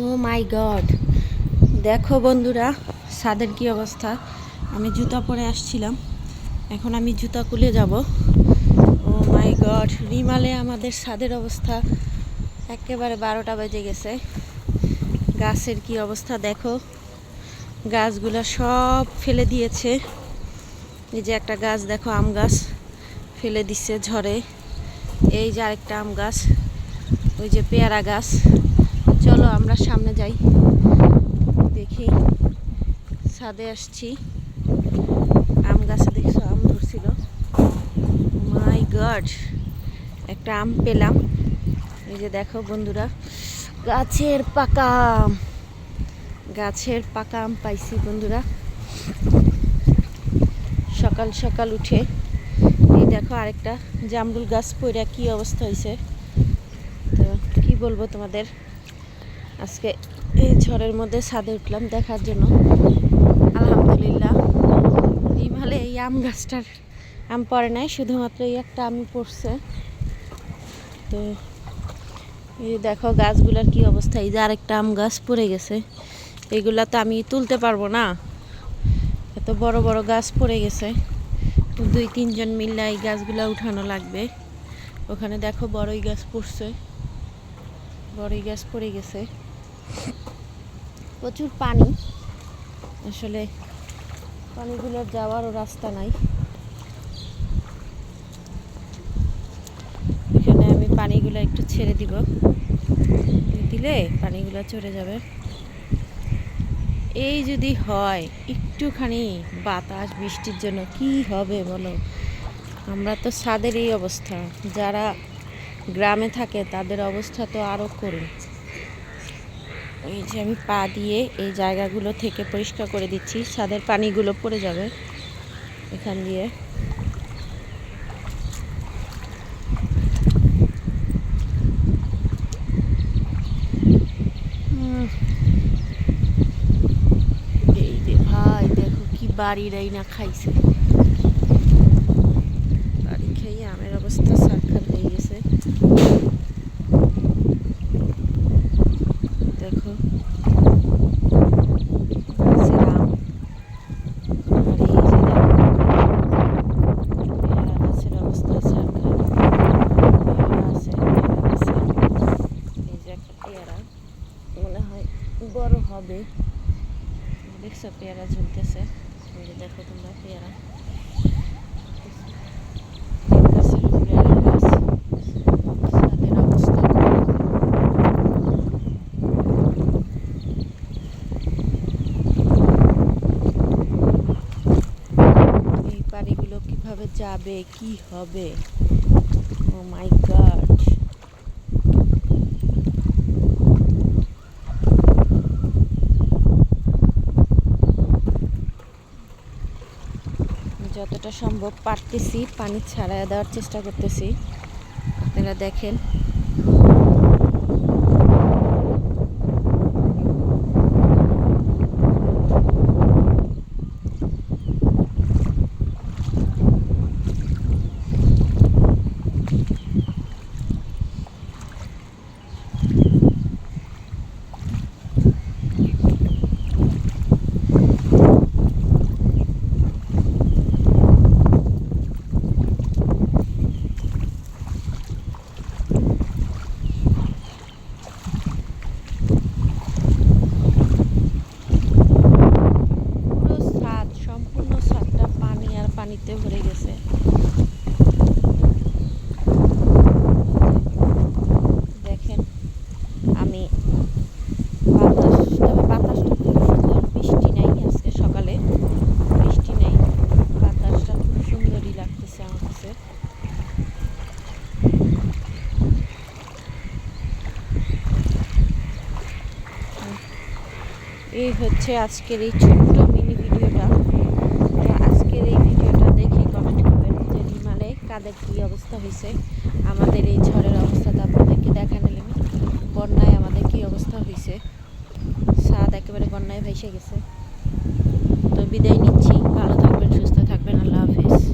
ও মাই god দেখো বন্ধুরা, ছাদের কি অবস্থা? আমি জুতা পরে আসছিলাম। এখন আমি জুতা খুলে যাব। ও মাই গড রিমালে আমাদের ছাদের অবস্থা একেবারে বারোটা বেজে গেছে। গাছের কি অবস্থা দেখো? গাছগুলো সব ফেলে দিয়েছে। এই যে একটা গাছ, দেখো আম গাছ ফেলে দিচ্ছে ঝড়ে। এই যে আরেকটা আম গাছ, ওই যে পেয়ারা গাছ। চলো আমরা সামনে যাই। দেখি। ছাদে আসছি। আম গাছে দেখছ, আম ধরছিল। মাই গড একটা আম পেলাম। এই যে দেখো বন্ধুরা, গাছের পাকা আম। গাছের পাকা আম পাইছি বন্ধুরা। সকাল সকাল উঠে এই দেখো আরেকটা জামরুল গাছ পইরা কি অবস্থা হয়েছে তো কি বলব তোমাদের? আজকে এই ঝড়ের মধ্যে ছাদে উঠলাম দেখার জন্য। আলহামদুলিল্লাহ। হিমালে এই আম গাছটার আম পড়ে নাই, শুধুমাত্র এই একটা আমি পড়ছে। তো এই দেখো গাছগুলোর কি অবস্থা, এই যে আরেকটা আম গাছ পড়ে গেছে। এগুলা তো আমি তুলতে পারব না। এত বড় বড় গাছ পড়ে গেছে। দুই তিনজন মিললে এই গাছগুলা উঠানো লাগবে। ওখানে দেখো বড়ই গাছ পড়ছে। বড়ই গাছ পড়ে গেছে। প্রচুর পানি। আসলে পানিগুলোর যাওয়ারও রাস্তা নাই। এখানে আমি পানিগুলো একটু ছেড়ে দিব। দিলে পানিগুলো চড়ে যাবে। এই যদি হয়, একটুখানি বাতাস, বৃষ্টির জন্য কি হবে বলো? আমরা তো ছাদের এই অবস্থা। যারা গ্রামে থাকে, তাদের অবস্থা তো আরও করুন এই যে আমি পা দিয়ে এই জায়গাগুলো থেকে পরিষ্কার করে দিচ্ছি, ছাদের পানিগুলো পড়ে যাবে এখান দিয়ে। এই যে ভাই, দেখো কি না খাইছে বাড়ি খেয়ে আমের অবস্থা সাক্ষাৎ হয়ে গেছে দেখো গাছের আম। আর এই যে দেখো, পেয়ারা গাছের অবস্থা সাক্ষাৎ। পেয়ারা আছে, পেয়ারা গাছে। এই যে একটা পেয়ারা মনে হয় বড় হবে। দেখছ পেয়ারা ঝুলতেছে। দেখো তোমরা পেয়ারা। যাবে কি হবে? ও মাই গড যতটা সম্ভব পারতেছি পানি ছাড়াই দেওয়ার চেষ্টা করতেছি। আপনারা দেখেন পুরো ছাদ সম্পূর্ণ ছাদটা পানি আর পানিতে ভরে গেছে দেখেন আমি বাতাস তবে বাতাসটা খুব সুন্দর বৃষ্টি নাই আজকে সকালে বৃষ্টি নেই বাতাসটা খুব সুন্দরই লাগতেছে আমার কাছে এই হচ্ছে আজকের এই ছোট্ট মিনি ভিডিওটা। তো আজকের এই ভিডিওটা দেখে কমেন্ট করবেন যে রিমালে কাদের কী অবস্থা হয়েছে, আমাদের এই ঝড়ের অবস্থাটা আপনাদেরকে দেখা নিলাম বন্যায় আমাদের কী অবস্থা হয়েছে। সাদ একেবারে বন্যায় ভেসে গেছে। তো বিদায়